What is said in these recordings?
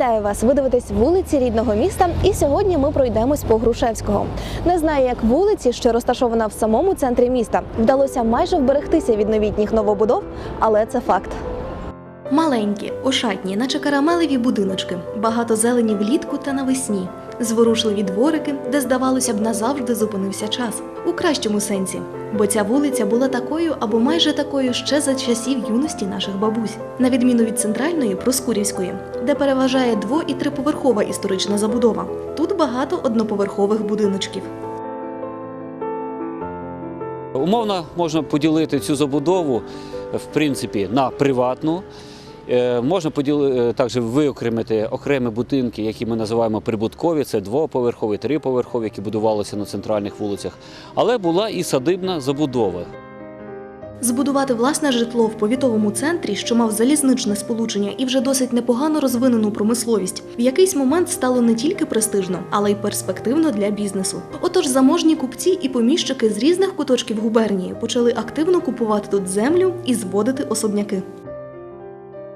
Вітаю вас! Ви дивитесь вулиці рідного міста, і сьогодні ми пройдемось по Грушевського. Не знаю, як вулиці, що розташована в самому центрі міста, вдалося майже вберегтися від новітніх новобудов, але це факт. Маленькі, ошатні, наче карамелеві будиночки, багато зелені влітку та навесні, зворушливі дворики, де, здавалося б, назавжди зупинився час. У кращому сенсі. Бо ця вулиця була такою або майже такою ще за часів юності наших бабусь, на відміну від центральної Проскурівської, де переважає дво- і триповерхова історична забудова. Тут багато одноповерхових будиночків. Умовно можна поділити цю забудову в принципі на приватну. Е, Можна поділи, також виокремити окремі будинки, які ми називаємо прибуткові, це двоповерхові, триповерхові, які будувалися на центральних вулицях. Але була і садибна забудова. Збудувати власне житло в повітовому центрі, що мав залізничне сполучення і вже досить непогано розвинену промисловість, в якийсь момент стало не тільки престижно, але й перспективно для бізнесу. Отож, заможні купці і поміщики з різних куточків губернії почали активно купувати тут землю і зводити особняки.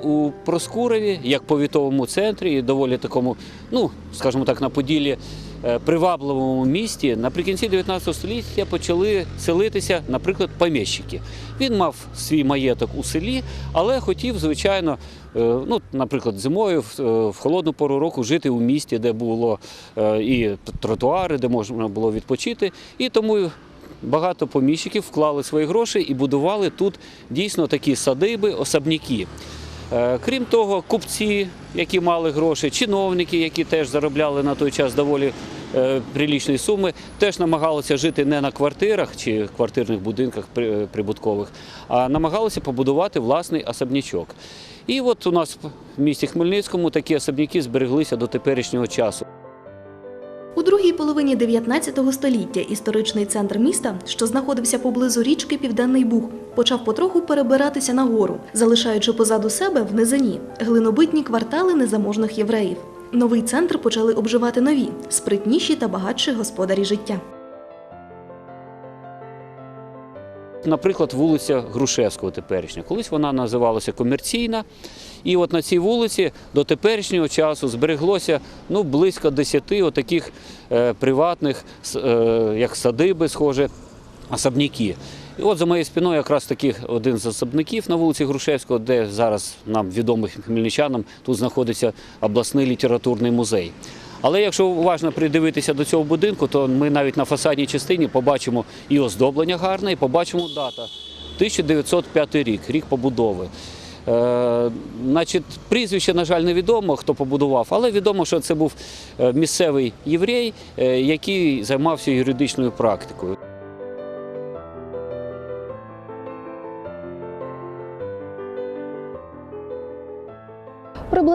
У Проскурові, як повітовому центрі, і доволі такому, ну скажімо так, на Поділлі е, привабливому місті, наприкінці 19 століття почали селитися, наприклад, поміщики. Він мав свій маєток у селі, але хотів, звичайно, е, ну, наприклад, зимою в, е, холодну пору року жити у місті, де було і тротуари, де можна було відпочити. І тому багато поміщиків вклали свої гроші і будували тут дійсно такі садиби, особняки. Е, Крім того, купці, які мали гроші, чиновники, які теж заробляли на той час доволі е, прилічні суми, теж намагалися жити не на квартирах чи квартирних будинках прибуткових, а намагалися побудувати власний особнячок. І от у нас в місті Хмельницькому такі особняки збереглися до теперішнього часу. У другій половині 19 століття історичний центр міста, що знаходився поблизу річки Південний Буг, почав потроху перебиратися нагору, залишаючи позаду себе в низині глинобитні квартали незаможних євреїв. Новий центр почали обживати нові, спритніші та багатші господарі життя. Наприклад, вулиця Грушевського теперішня. Колись вона називалася комерційна. І от на цій вулиці до теперішнього часу збереглося ну, близько 10 отаких е, приватних, е, як садиби, схоже, особняки. І от за моєю спиною якраз таких один з особняків на вулиці Грушевського, де зараз нам відомим хмельничанам тут знаходиться обласний літературний музей. Але якщо уважно придивитися до цього будинку, то ми навіть на фасадній частині побачимо і оздоблення гарне, і побачимо дата 1905 рік, рік побудови. Е, значить, прізвище, на жаль, невідомо, хто побудував, але відомо, що це був е, місцевий єврей, е, який займався юридичною практикою.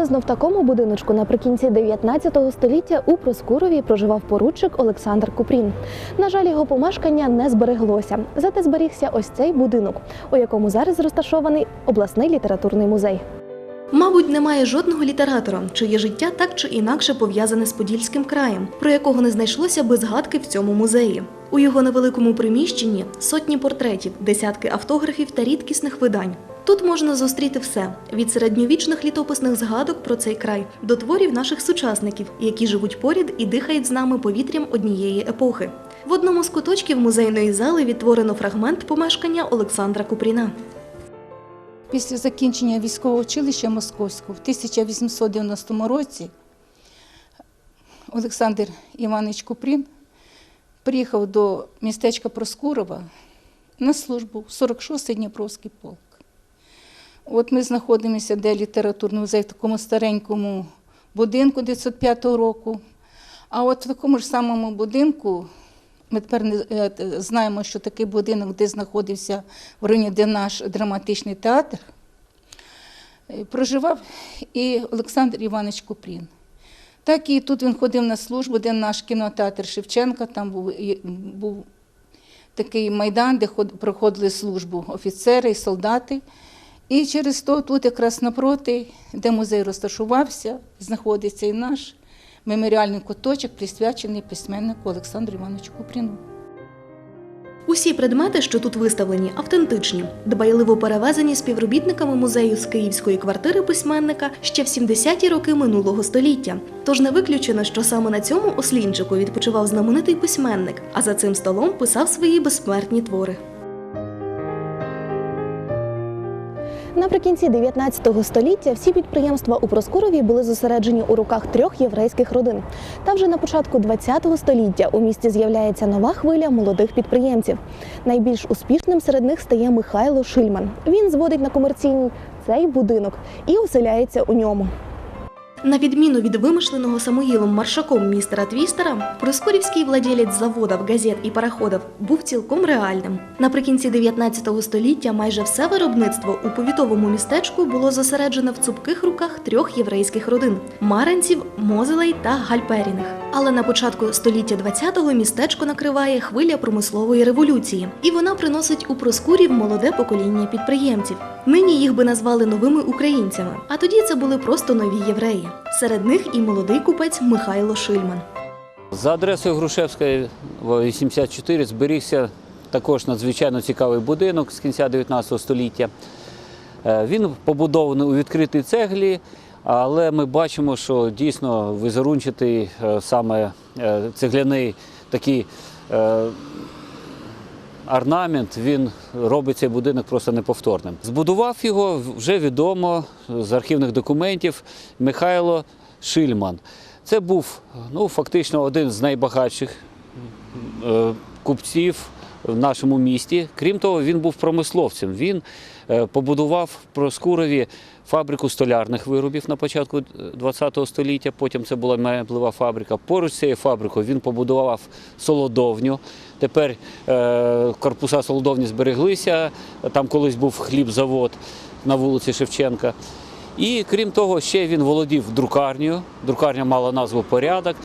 Приблизно в такому будиночку наприкінці 19 століття у Проскурові проживав поручик Олександр Купрін. На жаль, його помешкання не збереглося. Зате зберігся ось цей будинок, у якому зараз розташований обласний літературний музей. Мабуть, немає жодного літератора, чиє життя так чи інакше пов'язане з Подільським краєм, про якого не знайшлося би згадки в цьому музеї. У його невеликому приміщенні сотні портретів, десятки автографів та рідкісних видань. Тут можна зустріти все від середньовічних літописних згадок про цей край до творів наших сучасників, які живуть поряд і дихають з нами повітрям однієї епохи. В одному з куточків музейної зали відтворено фрагмент помешкання Олександра Купріна. Після закінчення військового училища Московського в 1890 році Олександр Іванович Купрін приїхав до містечка Проскурова на службу в 46-й Дніпровський полк. От ми знаходимося, де літературний музей в такому старенькому будинку 905 року. А от в такому ж самому будинку ми тепер не е, знаємо, що такий будинок, де знаходився в районі, де наш драматичний театр, е, проживав і Олександр Іванович Купрін. Так і тут він ходив на службу, де наш кінотеатр Шевченка, там був, був такий майдан, де проходили службу офіцери і солдати. І через то тут якраз напроти, де музей розташувався, знаходиться і наш меморіальний куточок, присвячений письменнику Олександру Івановичу Купріну. Усі предмети, що тут виставлені, автентичні, дбайливо перевезені співробітниками музею з київської квартири письменника ще в 70-ті роки минулого століття. Тож не виключено, що саме на цьому ослінчику відпочивав знаменитий письменник, а за цим столом писав свої безсмертні твори. Наприкінці 19 століття всі підприємства у Проскурові були зосереджені у руках трьох єврейських родин. Та вже на початку 20 століття у місті з'являється нова хвиля молодих підприємців. Найбільш успішним серед них стає Михайло Шильман. Він зводить на комерційний цей будинок і оселяється у ньому. На відміну від вимишленого Самуїлом Маршаком містера Твістера, проскурівський владілець заводів, газет і пароходів був цілком реальним. Наприкінці 19 століття майже все виробництво у повітовому містечку було зосереджено в цупких руках трьох єврейських родин маренців, Мозелей та Гальперіних. Але на початку століття 20-го містечко накриває хвиля промислової революції, і вона приносить у Проскурів молоде покоління підприємців. Нині їх би назвали новими українцями, а тоді це були просто нові євреї. Серед них і молодий купець Михайло Шильман. За адресою Грушевська 84 зберігся також надзвичайно цікавий будинок з кінця 19 століття. Е, Він побудований у відкритій цеглі, але ми бачимо, що дійсно візерунчатий е, саме е, цегляний такий орнамент, він робить цей будинок просто неповторним. Збудував його вже відомо з архівних документів Михайло Шильман. Це був ну, фактично один з найбагатших е, купців в нашому місті. Крім того, він був промисловцем. Він е, побудував в Проскурові фабрику столярних виробів на початку ХХ століття. Потім це була меблева фабрика. Поруч з цією фабрикою він побудував солодовню. Тепер е, корпуса солодовні збереглися. Там колись був хлібзавод на вулиці Шевченка. І крім того, ще він володів друкарнею. Друкарня мала назву Порядок.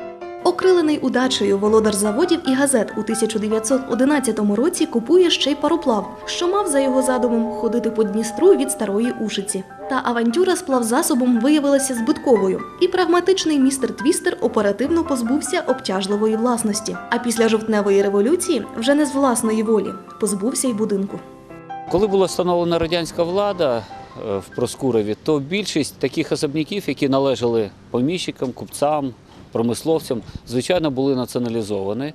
Окрилений удачею володар заводів і газет у 1911 році купує ще й пароплав, що мав за його задумом ходити по Дністру від старої Ушиці. Та авантюра з плавзасобом виявилася збитковою, і прагматичний містер Твістер оперативно позбувся обтяжливої власності. А після жовтневої революції вже не з власної волі позбувся й будинку. Коли була встановлена радянська влада е, в Проскурові, то більшість таких особняків, які належали поміщикам, купцам, промисловцям, звичайно, були націоналізовані.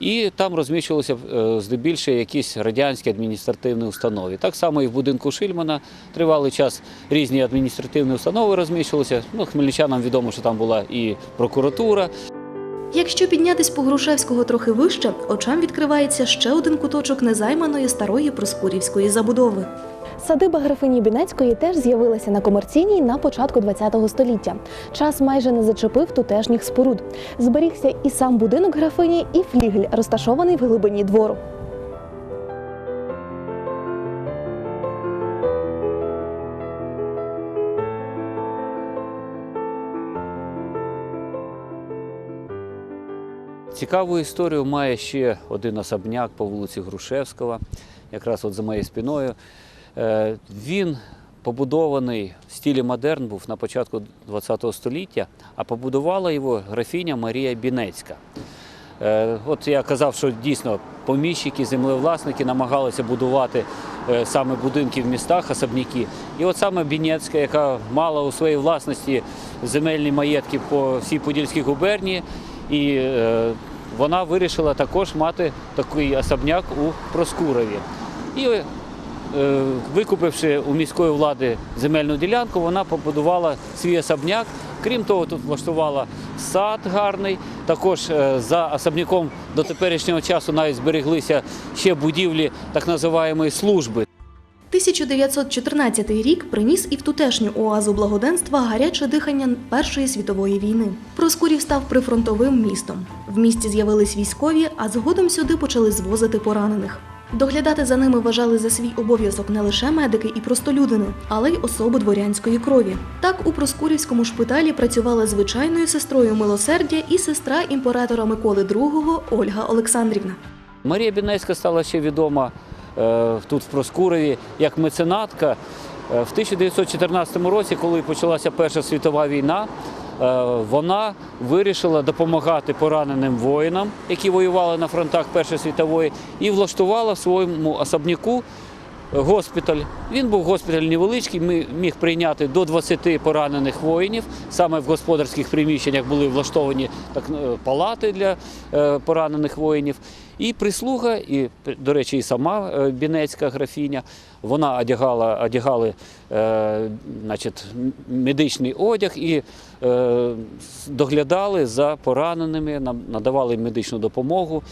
І там розміщувалися е, здебільшого якісь радянські адміністративні установи. Так само і в будинку Шильмана тривалий час різні адміністративні установи розміщувалися. Ну, хмельничанам відомо, що там була і прокуратура, Якщо піднятись по Грушевського трохи вище, очам відкривається ще один куточок незайманої старої проскурівської забудови. Садиба графині Бінецької теж з'явилася на комерційній на початку ХХ століття. Час майже не зачепив тутешніх споруд. Зберігся і сам будинок графині, і флігель, розташований в глибині двору. Цікаву історію має ще один особняк по вулиці Грушевського, якраз от за моєю спиною. Е, Він побудований в стилі модерн був на початку ХХ століття, а побудувала його графіня Марія Бінецька. Е, От я казав, що дійсно поміщики, землевласники намагалися будувати е, саме будинки в містах, особняки. І от саме Бінецька, яка мала у своїй власності земельні маєтки по всій Подільській губернії, і вона вирішила також мати такий особняк у Проскурові. І викупивши у міської влади земельну ділянку, вона побудувала свій особняк. Крім того, тут влаштувала сад гарний. Також е, за особняком до теперішнього часу навіть збереглися ще будівлі так називаємої служби. 1914 рік приніс і в тутешню оазу благоденства гаряче дихання Першої світової війни. Проскурів став прифронтовим містом. В місті з'явились військові, а згодом сюди почали звозити поранених. Доглядати за ними вважали за свій обов'язок не лише медики і простолюдини, але й особи дворянської крові. Так у Проскурівському шпиталі працювала звичайною сестрою милосердя і сестра імператора Миколи II Ольга Олександрівна. Марія Бінецька стала ще відома е, тут в Проскурові як меценатка. Е, В 1914 році, коли почалася Перша світова війна, вона вирішила допомагати пораненим воїнам, які воювали на фронтах Першої світової, і влаштувала в своєму особняку госпіталь. Він був госпіталь невеличкий, ми- міг прийняти до 20 поранених воїнів. Саме в господарських приміщеннях були влаштовані так, е, палати для е, поранених воїнів. І прислуга, і, до речі, і сама е, бінецька графіня, вона одягала, одягали е, значить, медичний одяг і е, доглядали за пораненими, надавали медичну допомогу.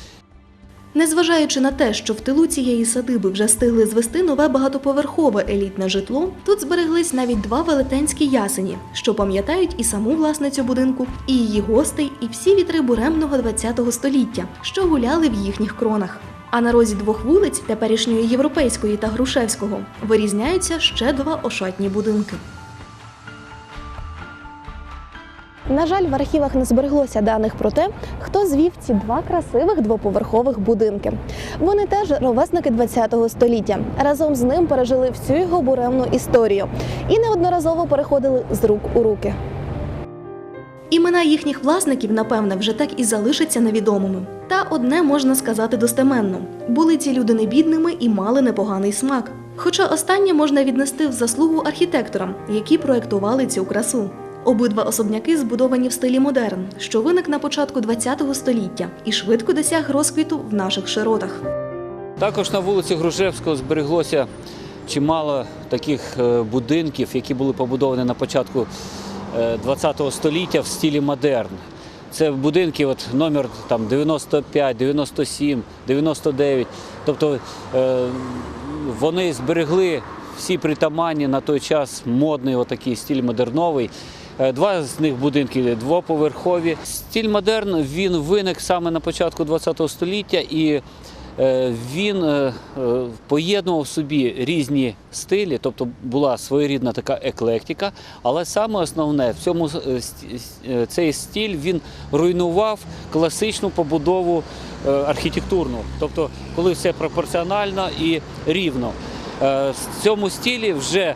Незважаючи на те, що в тилу цієї садиби вже встигли звести нове багатоповерхове елітне житло, тут збереглись навіть два велетенські ясені, що пам'ятають і саму власницю будинку, і її гостей, і всі вітри буремного ХХ століття, що гуляли в їхніх кронах. А на розі двох вулиць, теперішньої європейської та Грушевського, вирізняються ще два ошатні будинки. На жаль, в архівах не збереглося даних про те, хто звів ці два красивих двоповерхових будинки. Вони теж ровесники ХХ століття. Разом з ним пережили всю його буремну історію і неодноразово переходили з рук у руки. Імена їхніх власників, напевне, вже так і залишаться невідомими. Та одне можна сказати достеменно: були ці люди не бідними і мали непоганий смак. Хоча останнє можна віднести в заслугу архітекторам, які проектували цю красу. Обидва особняки збудовані в стилі модерн, що виник на початку ХХ століття і швидко досяг розквіту в наших широтах. Також на вулиці Грушевського збереглося чимало таких е, будинків, які були побудовані на початку ХХ століття в стилі модерн. Це будинки, от номер там 95, 97, 99. Тобто е, вони зберегли всі притаманні на той час модний отакий стиль модерновий. Е, Два з них будинки двоповерхові. Стиль модерн він виник саме на початку ХХ століття і е, він е, поєднував в собі різні стилі, тобто була своєрідна така еклектика, але саме основне в цьому цей стиль він руйнував класичну побудову архітектурну, тобто коли все пропорціонально і рівно. В цьому стилі вже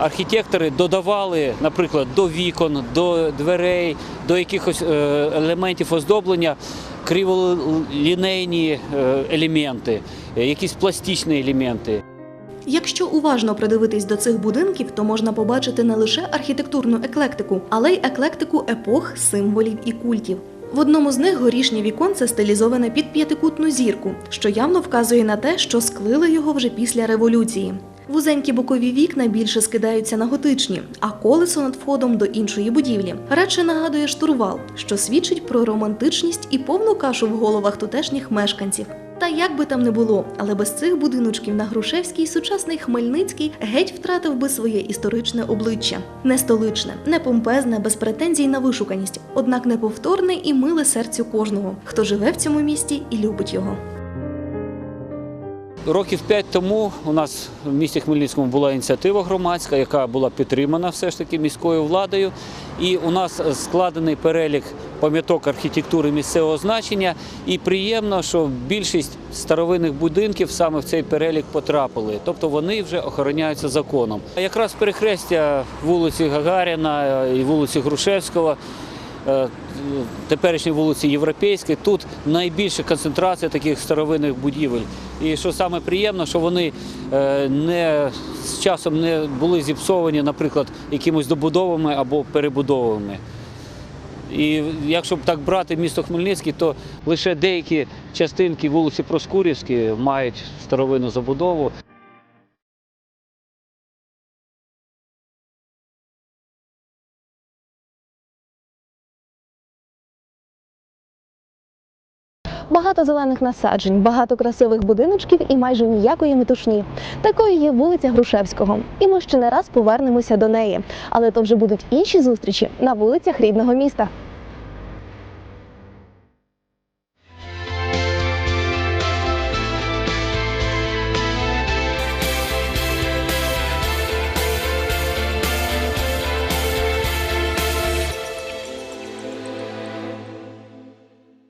архітектори додавали, наприклад, до вікон, до дверей, до якихось е, елементів оздоблення криволінейні е, елементи, е, якісь пластичні елементи. Якщо уважно придивитись до цих будинків, то можна побачити не лише архітектурну еклектику, але й еклектику епох, символів і культів. В одному з них горішнє віконце стилізоване під п'ятикутну зірку, що явно вказує на те, що склили його вже після революції. Вузенькі бокові вікна більше скидаються на готичні, а колесо над входом до іншої будівлі радше нагадує штурвал, що свідчить про романтичність і повну кашу в головах тутешніх мешканців. Та як би там не було, але без цих будиночків на Грушевській сучасний Хмельницький геть втратив би своє історичне обличчя. Не столичне, не помпезне, без претензій на вишуканість, однак неповторне і миле серцю кожного, хто живе в цьому місті і любить його. Років п'ять тому у нас в місті Хмельницькому була ініціатива громадська, яка була підтримана все ж таки міською владою. І у нас складений перелік пам'яток архітектури місцевого значення. І приємно, що більшість старовинних будинків саме в цей перелік потрапили. Тобто вони вже охороняються законом. А якраз перехрестя вулиці Гагаріна і вулиці Грушевського. Теперішній вулиці Європейської тут найбільша концентрація таких старовинних будівель. І що саме приємно, що вони е, не з часом не були зіпсовані, наприклад, якимось добудовами або перебудовами. І якщо так брати місто Хмельницький, то лише деякі частинки вулиці Проскурівської мають старовинну забудову. Багато зелених насаджень, багато красивих будиночків і майже ніякої метушні. Такою є вулиця Грушевського. І ми ще не раз повернемося до неї. Але то вже будуть інші зустрічі на вулицях рідного міста.